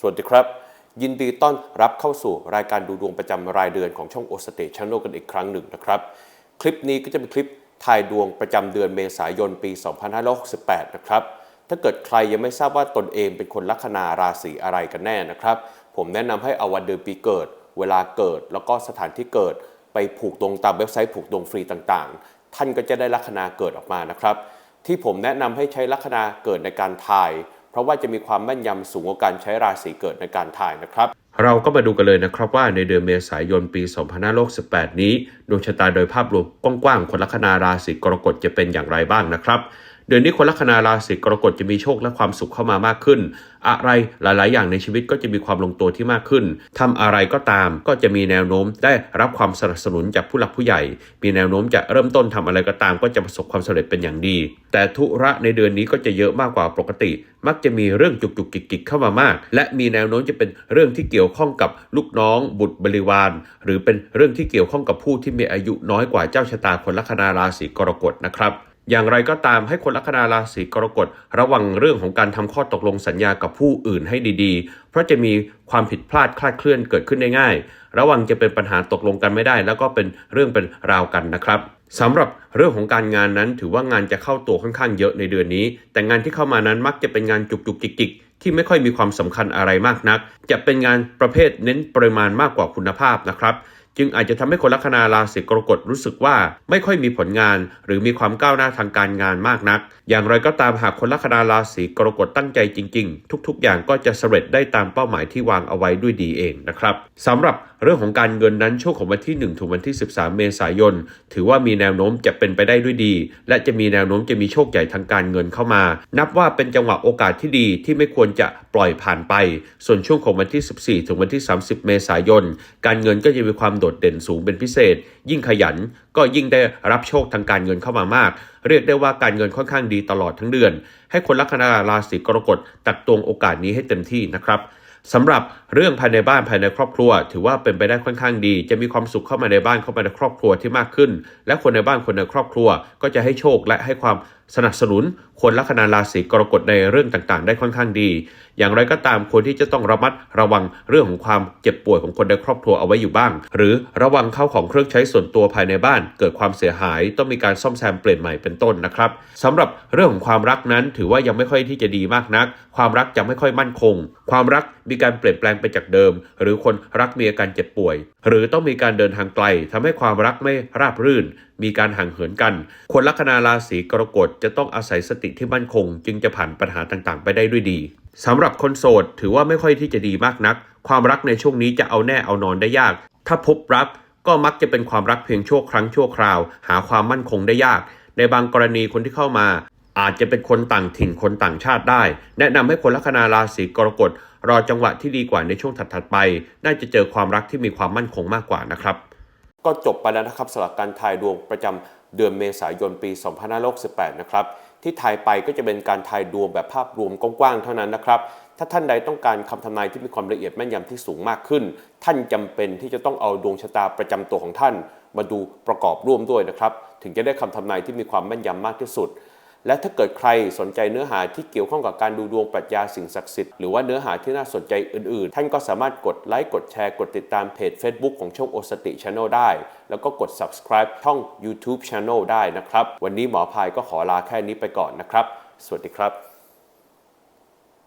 สวัสดีครับ ยินดีต้อนรับเข้าสู่รายการดูดวงประจำรายเดือนของช่องโอสเตชันโลกันอีกครั้งหนึ่งนะครับ คลิปนี้ก็จะเป็นคลิปทายดวงประจำเดือนเมษายนปี 2568 นะครับ ถ้าเกิดใครยังไม่ทราบว่าตนเองเป็นคนลัคนาราศีอะไรกันแน่นะครับ ผมแนะนำให้เอาวันเดือนปีเกิด เวลาเกิดแล้วก็สถานที่เกิดไปผูกดวงตามเว็บไซต์ผูกดวงฟรีต่างๆ ท่านก็จะได้ลัคนาเกิดออกมานะครับ ที่ผมแนะนำให้ใช้ลัคนาเกิดในการทาย ราะว่าจะมีความแม่นยำสูงกว่าการใช้ราศีเกิดในการถ่ายนะครับ เราก็มาดูกันเลยนะครับว่าในเดือนเมษายนปี 2568นี้ดวงชะตาโดยภาพรวมกว้างๆคนลัคนาราศีกรกฎจะเป็นอย่างไรบ้างนะครับ เดือนนี้คนลัคนาราศีกรกฎจะมีโชคและความสุขเข้ามามากขึ้น อะไรหลาย ๆ อย่างในชีวิตก็จะมีความลงตัวที่มากขึ้นทำอะไรก็ตามก็จะมีแนวโน้มได้รับความสนับสนุนจากผู้หลักผู้ใหญ่ มีแนวโน้มจะเริ่มต้นทำอะไรก็ตาม ก็จะประสบความสำเร็จเป็นอย่างดี แต่ธุระในเดือนนี้ก็จะเยอะมากกว่าปกติ มักจะมีเรื่องจุกจุกจิกจิกเข้ามามาก และมีแนวโน้มจะเป็นเรื่องที่เกี่ยวข้องกับลูกน้อง บุตรบริวาร หรือเป็นเรื่องที่เกี่ยวข้องกับผู้ที่มีอายุน้อยกว่าเจ้าชะตาคนลัคนาราศีกรกฎนะครับ อย่างไรก็ตามให้คนลัคนาราศีกรกฎระวังเรื่องของการทำข้อตกลงสัญญากับผู้อื่นให้ดีๆ เพราะจะมีความผิดพลาดคลาดเคลื่อนเกิดขึ้นได้ง่าย ระวังจะเป็นปัญหาตกลงกันไม่ได้ แล้วก็เป็นเรื่องเป็นราวกันนะครับสำหรับเรื่องของการงานนั้นถือว่างานจะเข้าตัวค่อนข้างเยอะในเดือนนี้ แต่งานที่เข้ามานั้นมักจะเป็นงานจุกจุกจิกจิกที่ไม่ค่อยมีความสำคัญอะไรมากนัก จะเป็นงานประเภทเน้นปริมาณมากกว่าคุณภาพนะครับ จึงอาจจะทำให้คนลัคนาราศีกรกฎรู้สึกว่าไม่ค่อยมีผลงาน หรือมีความก้าวหน้าทางการงานมากนัก อย่างไรก็ตามหากคนลัคนาราศีกรกฎตั้งใจจริง ๆ ทุก ๆ อย่างก็จะสำเร็จได้ตามเป้าหมายที่วางเอาไว้ด้วยดีเองนะครับสำหรับเรื่องของการเงินนั้นช่วงของวันที่ 1 ถึงวันที่ 13 เมษายน ถือว่ามีแนวโน้มจะเป็นไปได้ด้วยดี และจะมีแนวโน้มจะมีโชคใหญ่ทางการเงินเข้ามา นับว่าเป็นจังหวะโอกาสที่ดีที่ไม่ควรจะปล่อยผ่านไป ส่วนช่วงของวันที่ 14 ถึงวันที่ 30 เมษายน การเงินก็จะมีความโดดเด่นสูงเป็นพิเศษ ยิ่งขยันก็ยิ่งได้รับโชคทางการเงินเข้ามามาก เรียกได้ว่าการเงินค่อนข้างดีตลอดทั้งเดือน ให้คนลัคนาราศีกรกฎตักตวงโอกาสนี้ให้เต็มที่นะครับ สำหรับเรื่องภายในบ้านภายในครอบครัว ถือว่าเป็นไปได้ค่อนข้างดี จะมีความสุขเข้ามาในบ้านเข้ามาในครอบครัวที่มากขึ้น และคนในบ้านคนในครอบครัว ก็จะให้โชคและให้ความ สนับสนุนคนลัคนาราศีกรกฎในเรื่องต่างๆ ได้ค่อนข้างดี อย่างไรก็ตามควรที่จะต้องระมัดระวังเรื่องของความเจ็บป่วยของคนในครอบครัวเอาไว้อยู่บ้าง หรือระวังเข้าของเครื่องใช้ส่วนตัวภายในบ้าน เกิดความเสียหายต้องมีการซ่อมแซมเปลี่ยนใหม่เป็นต้นนะครับสำหรับเรื่องของความรักนั้นถือว่ายังไม่ค่อยที่จะดีมากนัก ความรักจะไม่ค่อยมั่นคง ความรักมีการเปลี่ยนแปลงไปจากเดิม หรือคนรักมีอาการเจ็บป่วย หรือต้องมีการเดินทางไกลทำให้ความรักไม่ราบรื่น มีการห่างเหินกัน คนลัคนาราศีกรกฎจะต้องอาศัยสติที่มั่นคง จึงจะผ่านปัญหาต่างๆ ไปได้ด้วยดีสำหรับคนโสดถือว่าไม่ค่อยที่จะดีมากนัก ความรักในช่วงนี้จะเอาแน่เอานอนได้ยาก ถ้าพบรักก็มักจะเป็นความรักเพียงชั่วครั้งชั่วคราว หาความมั่นคงได้ยาก ในบางกรณีคนที่เข้ามา อาจจะเป็นคนต่างถิ่นคนต่างชาติได้ แนะนำให้คนลัคนาราศีกรกฎรอจังหวะที่ดีกว่าในช่วงถัดๆไป น่าจะเจอความรักที่มีความมั่นคงมากกว่านะครับ ก็จบไปแล้วนะครับสำหรับการทายดวงประจำเดือนเมษายนปี 2568 นะครับ ที่ทายไปก็จะเป็นการทายดวงแบบภาพรวมกว้างๆเท่านั้นนะครับ ถ้าท่านใดต้องการคำทำนายที่มีความละเอียดแม่นยำที่สูงมากขึ้น ท่านจำเป็นที่จะต้องเอาดวงชะตาประจำตัวของท่าน มาดูประกอบร่วมด้วยนะครับ ถึงจะได้คำทำนายที่มีความแม่นยำมากที่สุด และถ้าเกิดใครสนใจเนื้อหาที่เกี่ยวข้องกับการดูดวงปรัชญาสิ่งศักดิ์สิทธิ์หรือว่าเนื้อหาที่น่าสนใจอื่น ๆ ท่านก็สามารถกดไลค์กดแชร์กดติดตามเพจ Facebook ของช่องโอสติชานอลได้ แล้วก็กด subscribe ช่อง YouTube Channel ได้นะครับ วันนี้หมอพายก็ขอลาแค่นี้ไปก่อนนะครับ สวัสดีครับ